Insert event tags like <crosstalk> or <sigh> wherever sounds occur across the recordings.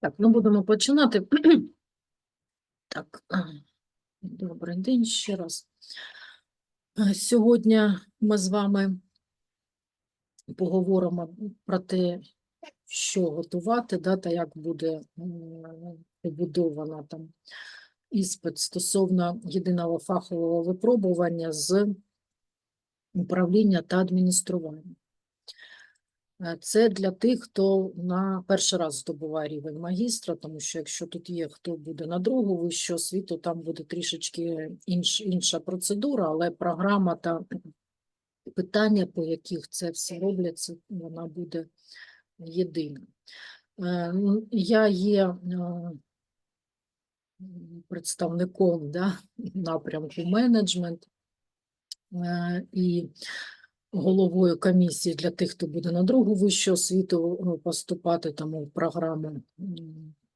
Так, ну будемо починати. <clears throat> Так, <clears throat> добрий день ще раз. Сьогодні ми з вами поговоримо про те, що готувати, да, та як буде побудована там іспит стосовно єдиного фахового випробування з управління та адміністрування. Е, Це для тих, хто на перший раз здобуває рівень магістра, тому що якщо тут є хто буде на другу вищу освіту, там буде трішечки інш, інша процедура, але програма та питання, по яких це все робляться, вона буде єдина. Е, Я є е, представником да, <laughs> напрямку менеджмент і головою комісії для тих, хто буде на другу вищу освіту е, поступати, тому програму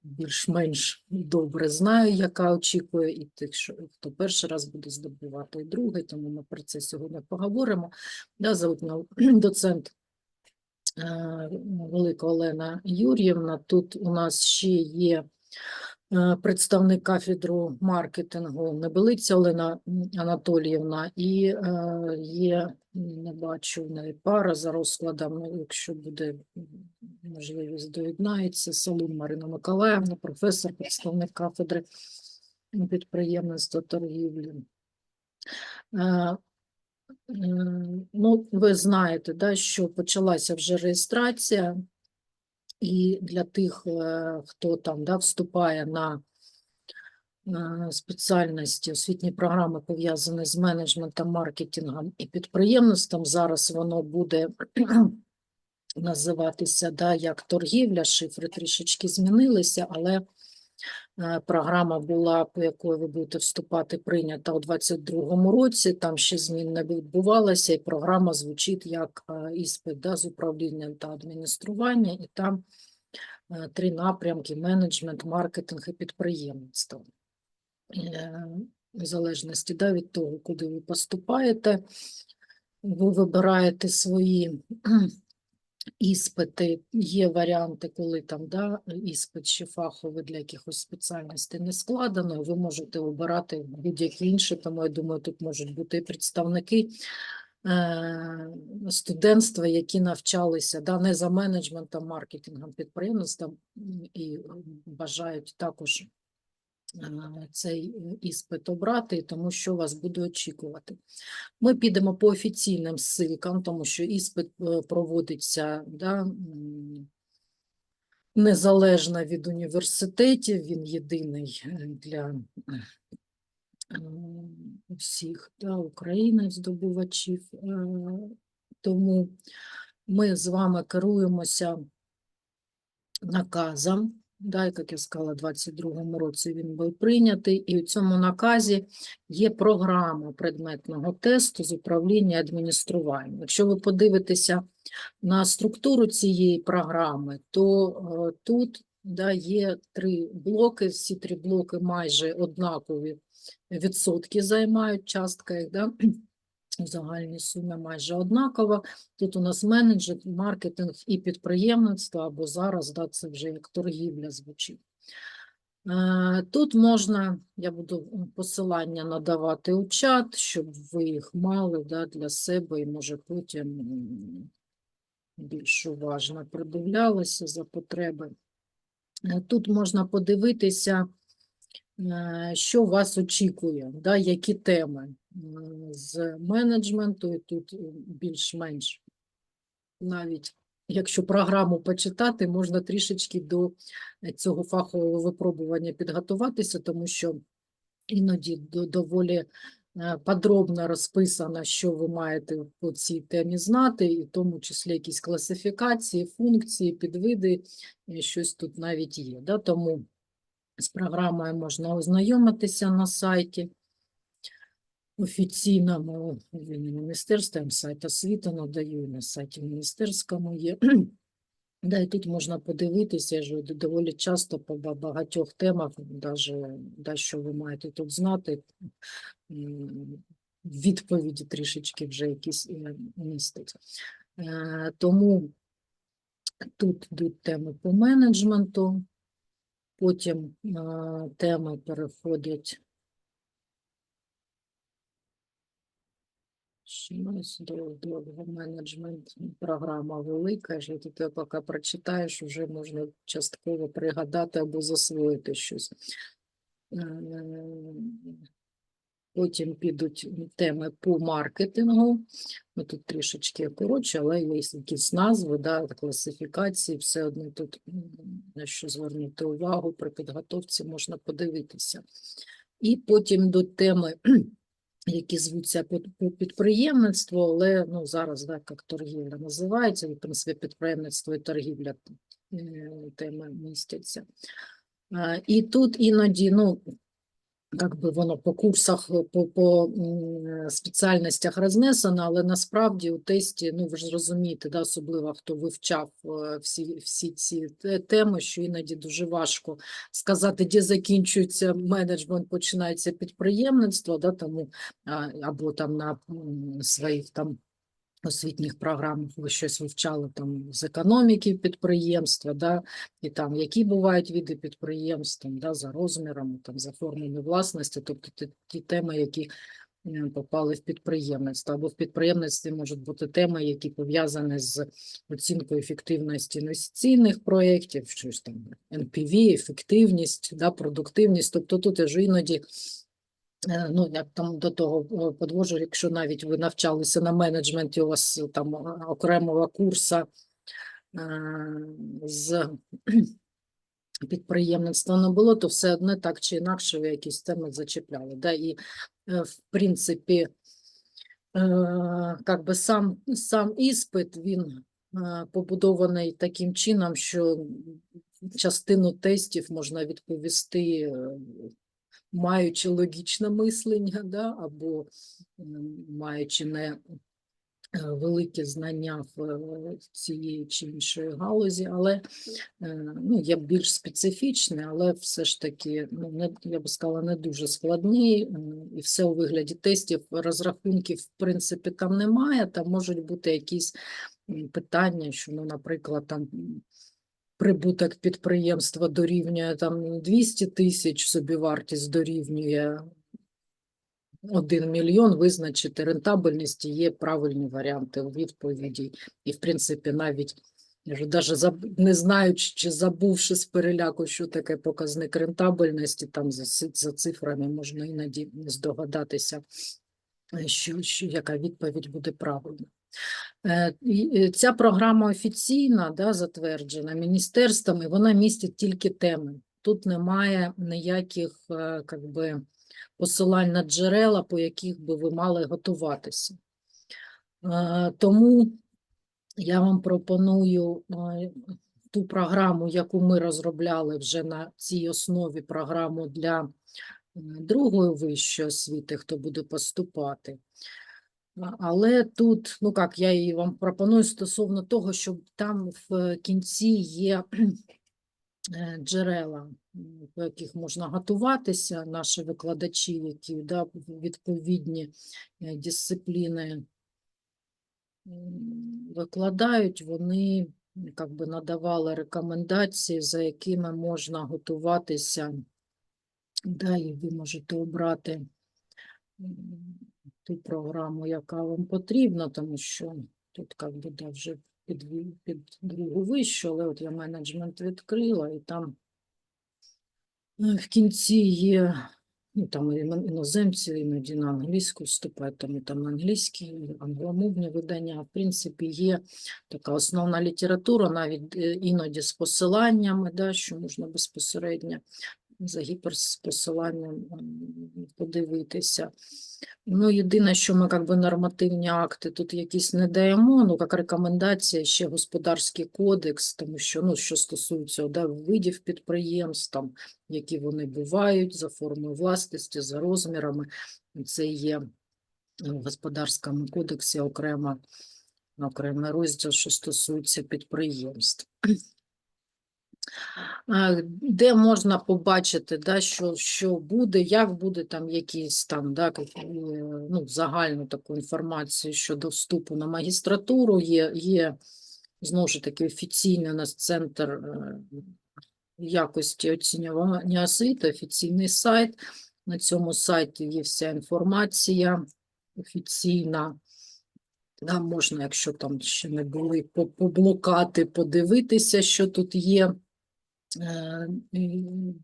більш-менш добре знаю, яка очікує, і тих, хто перший раз буде здобувати, і другий, тому ми про це сьогодні поговоримо. Да, зовут мене <clears throat> доцент е, Велика Олена Юр'ївна. Тут у нас ще є представник кафедру маркетингу Небелиця Олена Анатоліївна, і е, є, не бачу в неї пара за розкладом, ну, якщо буде можливість, доєднається, Солун Марина Миколаївна, професор, представник кафедри підприємництва торгівлі. Е, Ну, ви знаєте, да, що почалася вже реєстрація, і для тих, хто там да, вступає на е, спеціальності, освітні програми пов'язані з менеджментом, маркетингом і підприємництвом, зараз воно буде <clears throat> називатися да, як торгівля, шифри трішечки змінилися, але програма була, по якої ви будете вступати, прийнята у 2022 році. Там ще змін не відбувалося, і програма звучить як е, іспит да, з управління та адміністрування, і там е, три напрямки: менеджмент, маркетинг і підприємництво. Е, В залежності да, від того, куди ви поступаєте, ви вибираєте свої іспити. Є варіанти, коли там да, іспит ще фаховий для якихось спеціальностей не складено, і ви можете обирати будь-які інші, тому я думаю, тут можуть бути і представники е, студентства, які навчалися да, не за менеджментом, маркетингом, підприємництвом і бажають також цей е, іспит обрати, тому що вас буде очікувати. Ми підемо по офіційним ссылкам, тому що іспит е, проводиться да, незалежно від університетів, він єдиний е, для е, всіх да, України здобувачів. Е, Тому ми з вами керуємося наказом. Да, як я сказала, у 22-му році він був прийнятий, і у цьому наказі є програма предметного тесту з управління адмініструванням. Якщо ви подивитеся на структуру цієї програми, то е, тут да, є три блоки, всі три блоки майже однакові відсотки займають, частка їх, да, в загальній сумі майже однакова. Тут у нас менеджер, маркетинг і підприємництво, або зараз да, це вже як торгівля звучить. Е, Тут можна, я буду посилання надавати у чат, щоб ви їх мали да, для себе і може потім більш уважно придивлялися за потреби. Е, Тут можна подивитися, е, що вас очікує, да, які теми з менеджменту, і тут е, більш-менш навіть якщо програму почитати, можна трішечки до цього фахового випробування підготуватися, тому що іноді доволі е, подробно розписано, що ви маєте по цій темі знати, і в тому числі якісь класифікації, функції, підвиди, щось тут навіть є. Да? Тому з програмою можна ознайомитися на сайті офіційному він міністерством, сайт освіти надаю, на сайті міністерському є. <clears throat> Да, і тут можна подивитися, я ж доволі часто по багатьох темах, даже, да, що ви маєте тут знати, відповіді трішечки вже якісь е, містять. Е, Тому тут йдуть теми по менеджменту, Потім е, теми переходять. Щось до- довго менеджмент програма велика, що ти поки прочитаєш, вже можна частково пригадати або засвоїти щось. Е, Потім підуть теми по маркетингу. Ну, тут трішечки коротше, але є якісь назви, да, класифікації, все одно тут на що звернути увагу при підготовці можна подивитися. І потім до теми, які звуться підприємництво, але ну, зараз так, як торгівля називається, і, в принципі, підприємництво і торгівля е, теми містяться. І тут іноді, ну, як би воно по курсах, по, по спеціальностях рознесено, але насправді у тесті, ну ви ж розумієте, да, особливо хто вивчав е, всі, всі ці теми, що іноді дуже важко сказати, де закінчується менеджмент, починається підприємництво, да, тому, або там на своїх там освітніх програмах ви щось вивчали там з економіки підприємства, да, і там які бувають види підприємств, там, да, за розмірами, там, за формами власності, тобто ті, ті теми, які попали в підприємництво. Або в підприємництві можуть бути теми, які пов'язані з оцінкою ефективності інвестиційних проєктів, щось там NPV, ефективність, да, продуктивність. Тобто тут аж іноді Е, Ну, як там до того е, подвожу, якщо навіть ви навчалися на менеджменті, у вас е, там е, окремого курса е, з <clears throat> підприємництва не було, то все одно так чи інакше ви якісь теми зачіпляли. Да? І, е, в принципі, е, как би сам, сам іспит, він е, побудований таким чином, що частину тестів можна відповісти е, маючи логічне мислення, да, або маючи не е, великі знання в е, цієї чи іншої галузі, але е, ну, є більш специфічне, але все ж таки, ну, не, я би сказала, не дуже складний, і все у вигляді тестів, розрахунків, в принципі, там немає, там можуть бути якісь питання, що, ну, наприклад, там прибуток підприємства дорівнює там 200 тисяч, собівартість дорівнює 1 мільйон, визначити рентабельність є правильні варіанти у відповіді. І, в принципі, навіть навіть не знаючи чи забувши з переляку, що таке показник рентабельності, там за, за цифрами можна іноді здогадатися, що, що яка відповідь буде правильна. Е, е, Ця програма офіційна, да, затверджена міністерствами, вона містить тільки теми. Тут немає ніяких е, как би, посилань на джерела, по яких би ви мали готуватися. Тому я вам пропоную ту програму, яку ми розробляли вже на цій основі програму для другої вищої освіти, хто буде поступати. Але тут, ну як я її вам пропоную стосовно того, щоб там в кінці є <clears throat> е, джерела, по яких можна готуватися, наші викладачі, які да, відповідні е, дисципліни викладають, вони як би надавали рекомендації, за якими можна готуватися. Да, і ви можете обрати ту програму, яка вам потрібна, тому що тут як би да, вже під, під другу вищу, але от я менеджмент відкрила, і там е, в кінці є, ну там іноземці іноді на англійську вступають, тому там англійські, англомовні видання. В принципі, є така основна література, навіть е, іноді з посиланнями, да, що можна безпосередньо за гіперпосиланням м, подивитися. Ну, єдине, що ми як би нормативні акти тут якісь не даємо, ну, як рекомендація, ще господарський кодекс, тому що, ну, що стосується да, видів підприємств, там, які вони бувають за формою власності, за розмірами, це є в господарському кодексі окремо, окремий розділ, що стосується підприємств. Де можна побачити, да, що, що буде, як буде там якісь там, да, е, ну, загальну таку інформацію щодо вступу на магістратуру, є, є знову ж таки офіційний у нас центр е, якості оцінювання освіти, офіційний сайт. На цьому сайті є вся інформація офіційна. Там можна, якщо там ще не були, по- поблукати, подивитися, що тут є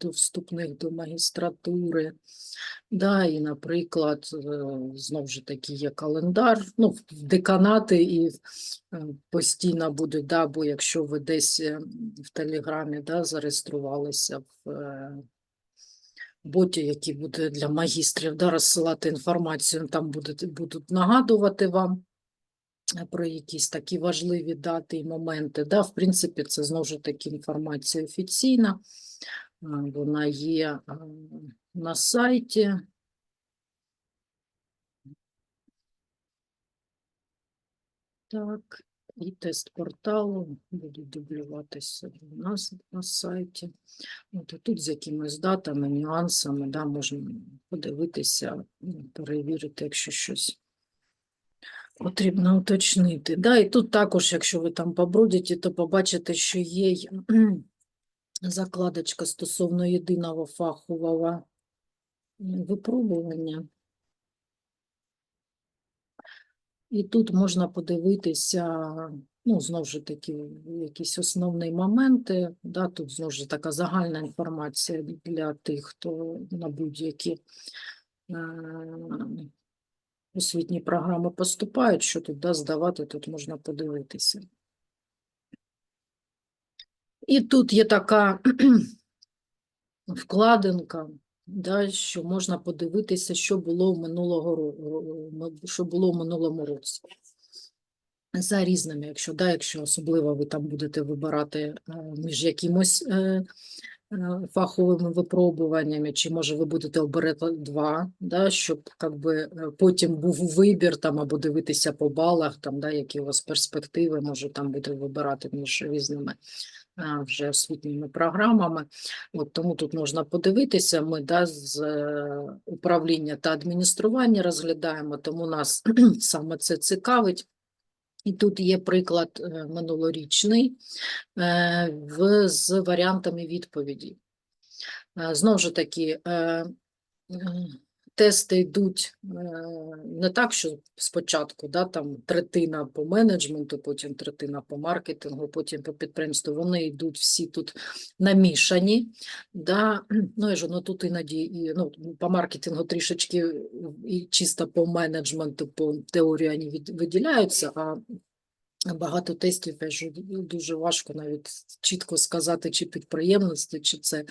до вступних до магістратури. Да, і, наприклад, е, знову ж таки є календар, ну, деканати і е, постійно буде, да, бо якщо ви десь е, в Телеграмі да, зареєструвалися в е, боті, який буде для магістрів, да, розсилати інформацію, там будуть, будуть нагадувати вам е, про якісь такі важливі дати і моменти. Да, в принципі, це знову ж таки інформація офіційна, е, вона є е, на сайті. Так, і тест порталу буде дублюватися у нас на сайті. От тут з якимись датами, нюансами, да, можна подивитися, перевірити, якщо щось потрібно уточнити. Да, і тут також, якщо ви там побродите, то побачите, що є <clears throat> закладочка стосовно єдиного фахового випробування. І тут можна подивитися, ну, знову ж таки, якісь основні моменти. Да, тут знову ж така загальна інформація для тих, хто на будь-які е, освітні програми поступають, що тут да, здавати, тут можна подивитися. І тут є така <clears throat> вкладинка, да, що можна подивитися, що було в минулого що було в минулому році. За різними, якщо, да, якщо особливо ви там будете вибирати е, між якимось е, фаховими випробуваннями, чи може ви будете обирати два, да, щоб би, е, потім був вибір там, або дивитися по балах, там, да, які у вас перспективи, може там буде вибирати між різними вже освітніми програмами. От тому тут можна подивитися. Ми да, з управління та адміністрування розглядаємо, тому нас <clears throat> саме це цікавить. І тут є приклад е, минулорічний е, в, з варіантами відповіді. Е, Знову ж таки, тести йдуть е, не так, що спочатку да, там третина по менеджменту, потім третина по маркетингу, потім по підприємству. Вони йдуть всі тут намішані. Да. Ну, я ж, ну, тут іноді і, ну, по маркетингу трішечки і чисто по менеджменту, по теорії вони виділяються, а Багато тестів я ж дуже важко навіть чітко сказати, чи підприємництво, чи це е,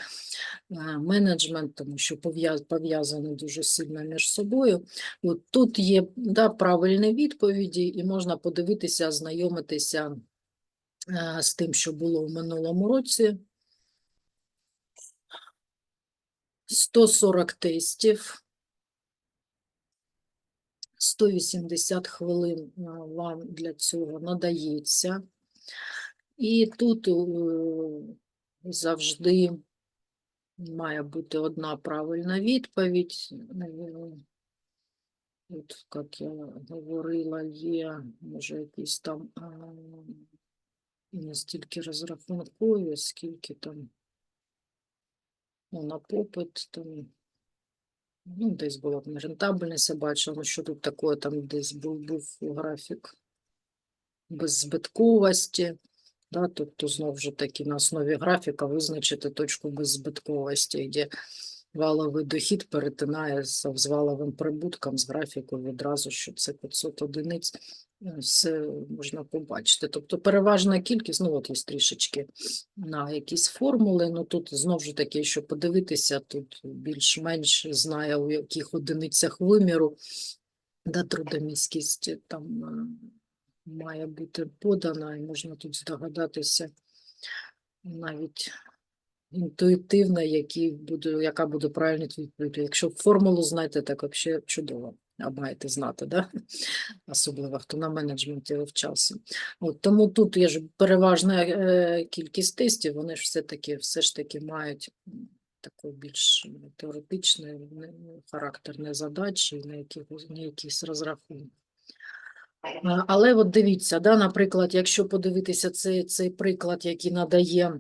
менеджмент, тому що пов'яз- пов'язані дуже сильно між собою. От тут є да, правильні відповіді, і можна подивитися, ознайомитися е, з тим, що було в минулому році. 140 тестів. 180 хвилин вам для цього надається. І тут е, завжди має бути одна правильна відповідь. Е, От, як я говорила, є, може, якісь там не стільки розрахункові, скільки там ну, на попит, там Ну, десь була там рентабельність, я бачила, що тут таке, там десь був, був графік беззбитковості. Да, тобто, знову ж таки, на основі графіка визначити точку беззбитковості, де валовий дохід перетинає з, валовим прибутком з графіку відразу, що це 500 одиниць, е, все можна побачити. Тобто переважна кількість, ну от є трішечки на якісь формули, ну тут знову ж таки, що подивитися, тут більш-менш знає, у яких одиницях виміру, да, трудомісткість там е, має бути подана, і можна тут здогадатися навіть інтуїтивно, які буде, яка буде правильна відповідь. Якщо формулу знаєте, так взагалі чудово. А маєте знати, да? особливо хто на менеджменті вивчався. От, тому тут є ж переважна е, кількість тестів, вони ж все-таки все ж таки мають такий більш теоретичний характер не задачі, якихось, не якісь розрахунки. Е, Але от дивіться, да, наприклад, якщо подивитися цей, цей приклад, який надає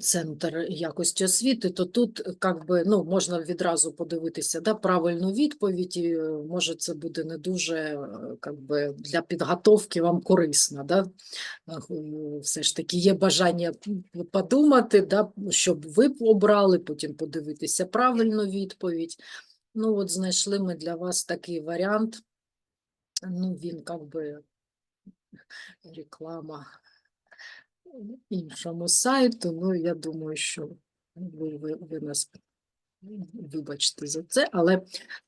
Центр якості освіти, то тут е, как би, ну, можна відразу подивитися да, правильну відповідь, і е, може це буде не дуже е, как би, для підготовки вам корисно. Да? Все ж таки є бажання подумати, да, щоб ви обрали, потім подивитися правильну відповідь. Ну, от знайшли ми для вас такий варіант. Ну, він как би реклама іншому сайту. Ну, я думаю, що ви, ви, ви нас вибачте за це, але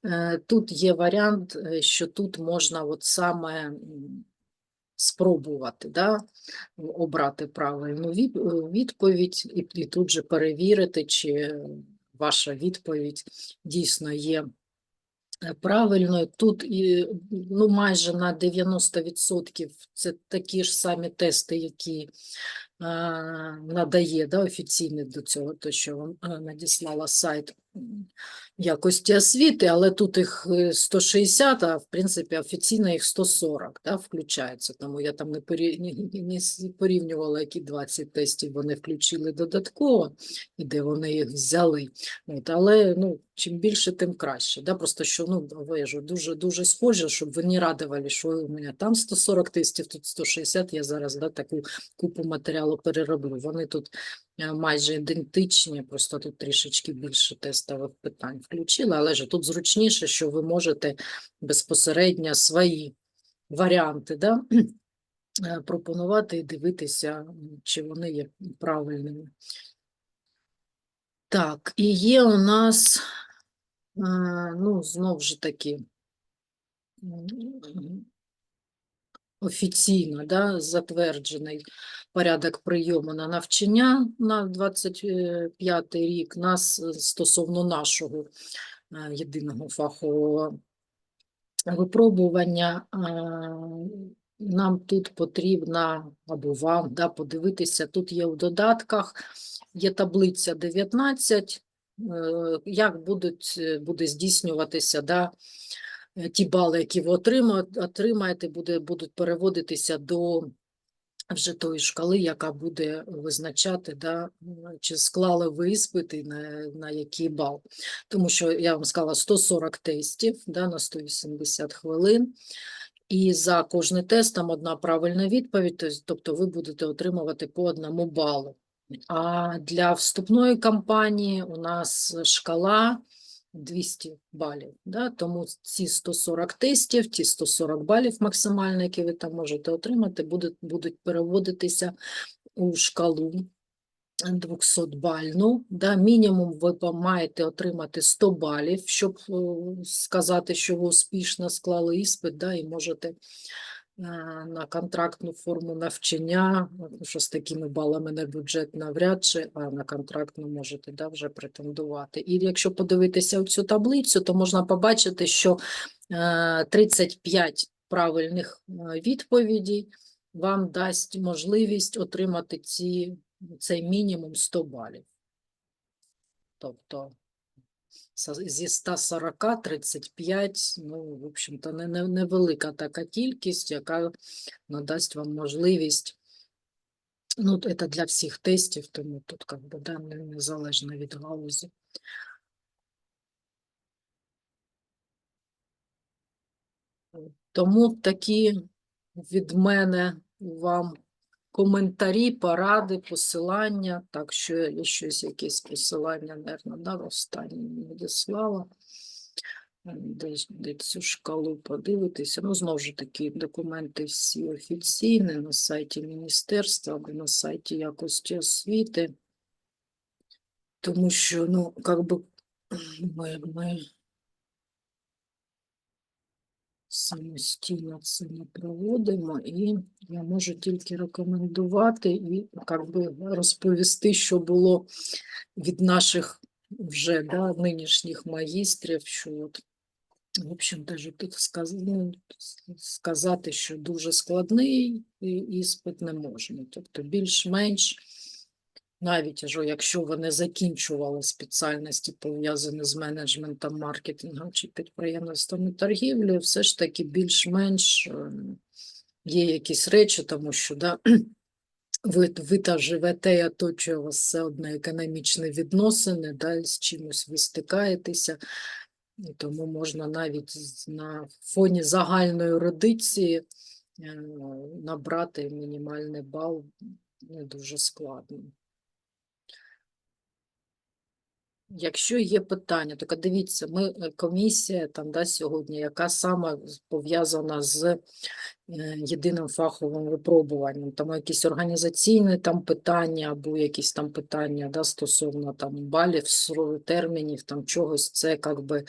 е, тут є варіант, е, що тут можна от саме спробувати да, обрати правильну е, відповідь і, і тут же перевірити, чи ваша відповідь дійсно є е, правильною. Тут ну, майже на 90% це такі ж самі тести, які надає да, офіційний до цього, то що вам надіслала сайт якості освіти, але тут їх е, 160, а в принципі офіційно їх 140 да, включається. Тому я там не, порі... не, не- не порівнювала, які 20 тестів вони включили додатково і де вони їх взяли. От, але ну, чим більше, тим краще. Да? Просто що ну, вижу, дуже дуже схоже, щоб ви не радували, що у мене там 140 тестів, тут 160, я зараз да, таку купу матеріалу перероблю. Вони тут е, майже ідентичні, просто тут трішечки більше тестових питань включили, але ж тут зручніше, що ви можете безпосередньо свої варіанти да, <clears throat> е, пропонувати і дивитися, чи вони є правильними. Так, і є у нас, е, ну, знов же таки, офіційно да, затверджений порядок прийому на навчання на 25 рік. Нас е, стосовно нашого е, єдиного фахового випробування. Нам тут потрібно, або вам, да, подивитися, тут є в додатках, є таблиця 19, е, як будуть, буде здійснюватися да, ті бали, які ви отримаєте, буде, будуть переводитися до вже тої шкали, яка буде визначати, да, чи склали ви іспити на, на який бал. Тому що я вам сказала 140 тестів да, на 180 хвилин. І за кожний тест там одна правильна відповідь, тобто ви будете отримувати по одному балу. А для вступної кампанії у нас шкала 200 балів. Да? Тому ці 140 тестів, ті 140 балів максимально, які ви там можете отримати, будуть, будуть переводитися у шкалу 200-бальну. Да? Мінімум ви маєте отримати 100 балів, щоб е, сказати, що ви успішно склали іспит, да? і можете на контрактну форму навчання, що з такими балами на бюджет навряд чи, а на контрактну можете да, вже претендувати. І якщо подивитися цю таблицю, то можна побачити, що е, 35 правильних е, відповідей вам дасть можливість отримати ці, цей мінімум 100 балів. Тобто зі 140 35, ну, в общем-то, не, не, невелика така кількість, яка надасть вам можливість. Ну, це для всіх тестів, тому тут как би, да, не- незалежно від галузі. Тому такі від мене вам коментарі, поради, посилання. Так що я щось, якесь посилання, да, в останнє надіслала. Десь де цю шкалу подивитися. Ну, знову ж таки, документи всі офіційні на сайті міністерства або на сайті якості освіти. Тому що, ну, як би ми, ми самостійно це не проводимо, і я можу тільки рекомендувати і би розповісти, що було від наших вже да, нинішніх магістрів, що от, в общем, даже тут сказ... ну, сказати, що дуже складний іспит не можна. Тобто більш-менш навіть що якщо вони закінчували спеціальності, пов'язані з менеджментом, маркетингом чи підприємництвом і торгівлею, все ж таки більш-менш ем, є якісь речі, тому що да, <clears throat> ви, ви та живете і оточує вас все одно економічні відносини, да, з чимось ви стикаєтеся, тому можна навіть на фоні загальної ерудиції е, набрати мінімальний бал не дуже складно. Якщо є питання, то дивіться, ми е, комісія там да, сьогодні, яка саме пов'язана з е, єдиним фаховим випробуванням, там якісь організаційні там питання або якісь там питання да, стосовно там балів, термінів, там чогось, це як би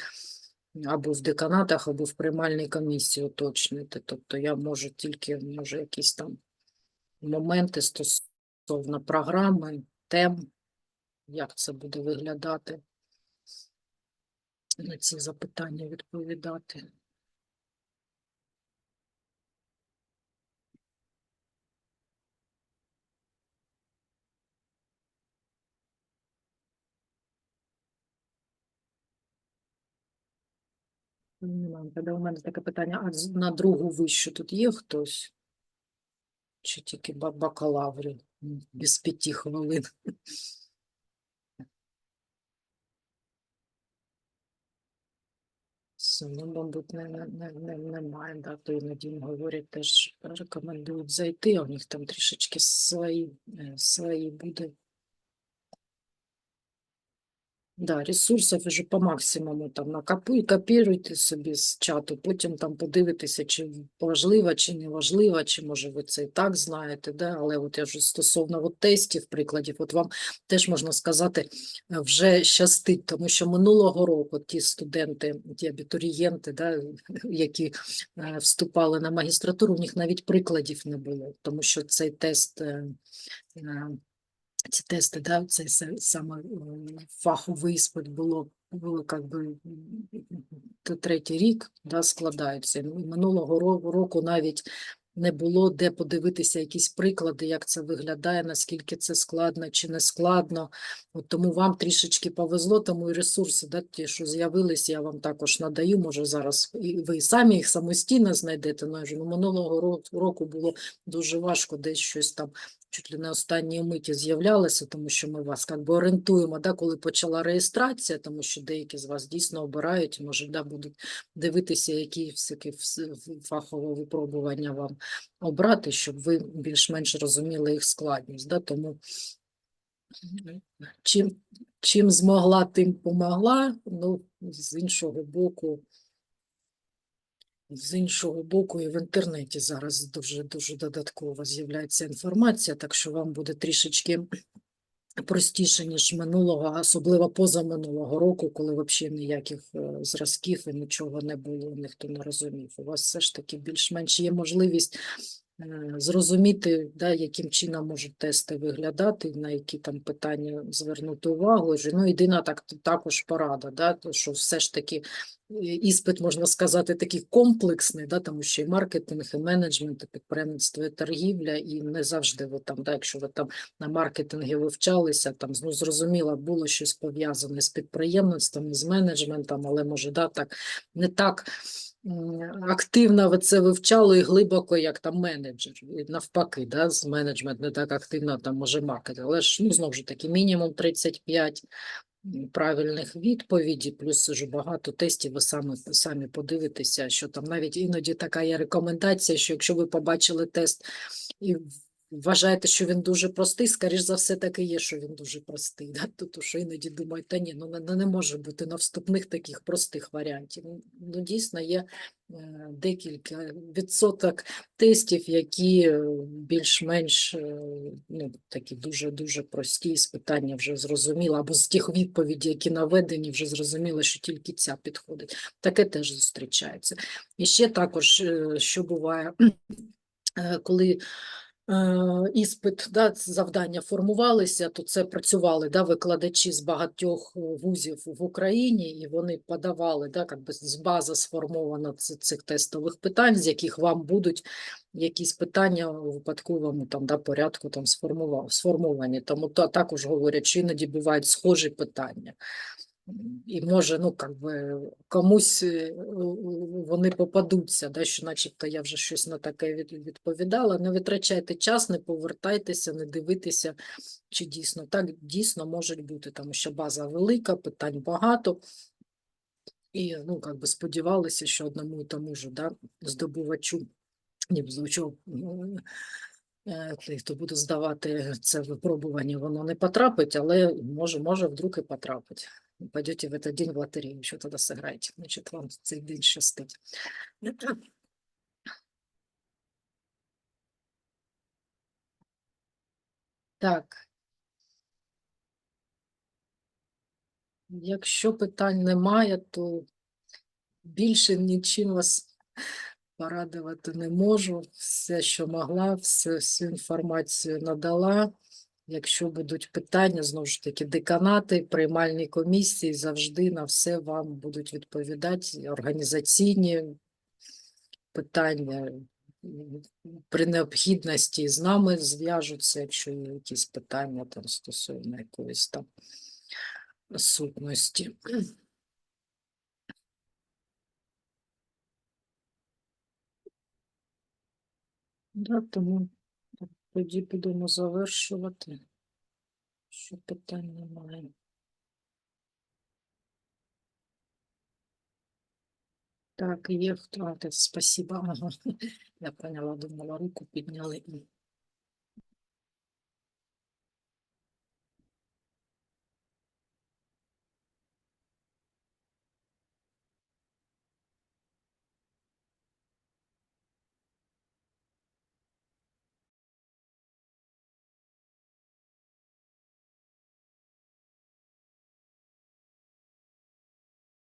або в деканатах, або в приймальній комісії уточнити. Тобто я можу тільки, може, якісь там моменти стосовно програми, тем, як це буде виглядати, на ці запитання відповідати. Тоді у мене таке питання, а на другу вищу тут є хтось? Чи тільки ба- бакалаври без п'яти хвилин? Все, ну, мабуть, не, не, не, не, немає, да, то іноді говорять, теж рекомендують зайти, а у них там трішечки свої, е, свої буде. Да, ресурсів вже по максимуму там накопуй, копіруйте собі з чату, потім там подивитися, чи важливо, чи не важливо, чи може ви це і так знаєте, да? але от я вже стосовно от тестів, прикладів, от вам теж можна сказати, е, вже щастить, тому що минулого року ті студенти, ті абітурієнти, да, <laughs> які е, вступали на магістратуру, у них навіть прикладів не було, тому що цей тест. Ці тести, да, цей саме фаховий іспит було, було как би третій рік да, складаються. Минулого ро- року навіть не було де подивитися якісь приклади, як це виглядає, наскільки це складно чи не складно. От тому вам трішечки повезло, тому і ресурси, да, ті, що з'явились, я вам також надаю. Може зараз і ви самі їх самостійно знайдете. Ну, ну, минулого ро- року було дуже важко десь щось там чуть ли не останньої миті з'являлися, тому що ми вас як би орієнтуємо, да, коли почала реєстрація, тому що деякі з вас дійсно обирають, може, да, будуть дивитися, які все-таки фахове випробування вам обрати, щоб ви більш-менш розуміли їх складність. Да, тому чим, чим змогла, тим помогла. Ну, з іншого боку, з іншого боку, і в інтернеті зараз дуже дуже додатково з'являється інформація, так що вам буде трішечки простіше, ніж минулого, особливо позаминулого року, коли взагалі ніяких е, зразків і нічого не було, ніхто не розумів. У вас все ж таки більш-менш є можливість е, зрозуміти, да, яким чином можуть тести виглядати, на які там питання звернути увагу. Ну, єдина так, також порада, да, то, що все ж таки іспит, можна сказати, такий комплексний, да, тому що і маркетинг, і менеджмент, і підприємництво, і торгівля, і не завжди ви там, да, якщо ви там на маркетингі вивчалися, там, ну, зрозуміло, було щось пов'язане з підприємництвом, з менеджментом, але може, да, так, не так активно ви це вивчали і глибоко, як там менеджер. І навпаки, да, з менеджмент не так активно, там може маркетинг. Але ж, ну, знову ж таки, мінімум 35 м, правильних відповідей, плюс вже багато тестів, ви самі, самі подивитеся, що там навіть іноді така є рекомендація, що якщо ви побачили тест і вважаєте, що він дуже простий, скоріш за все так і є, що він дуже простий. Да? <laughs> Тобто, що іноді думають, та ні, ну не, може бути на вступних таких простих варіантів. Ну, дійсно, є е, декілька відсоток тестів, які більш-менш е, ну, такі дуже-дуже прості з питання вже зрозуміло, або з тих відповідей, які наведені, вже зрозуміло, що тільки ця підходить. Таке теж зустрічається. І ще також, е, що буває, <clears throat> коли іспит, да, завдання формувалися, то це працювали да, викладачі з багатьох е, вузів в Україні, і вони подавали, да, как би з бази сформована цих тестових питань, з яких вам будуть якісь питання у випадковому там, да, порядку там, сформовані. Тому та, також говорять, що іноді бувають схожі питання. І може, ну, как би, комусь е, вони попадуться, да, що начебто я вже щось на таке відповідала. Не витрачайте час, не повертайтеся, не дивитеся, чи дійсно так дійсно можуть бути, тому що база велика, питань багато. І ну, как би сподівалися, що одному і тому ж да, здобувачу, ні, е, той, хто буде здавати це випробування, воно не потрапить, але може, може вдруг і потрапить. Пойдете в этот день в лотерею, що тоді сыграете, значить вам цей день щастить. <clears throat> Так. Якщо питань немає, то більше нічим вас порадувати не можу. Все, що могла, все, всю інформацію надала. Якщо будуть питання, знову ж таки, деканати, приймальні комісії завжди на все вам будуть відповідати. Організаційні питання при необхідності з нами зв'яжуться, якщо є якісь питання там стосовно якоїсь там сутності. Да, тому тоді будемо завершувати, що питань немає. Так, є хто, спасибо. <laughs> Я поняла, думала, руку підняли і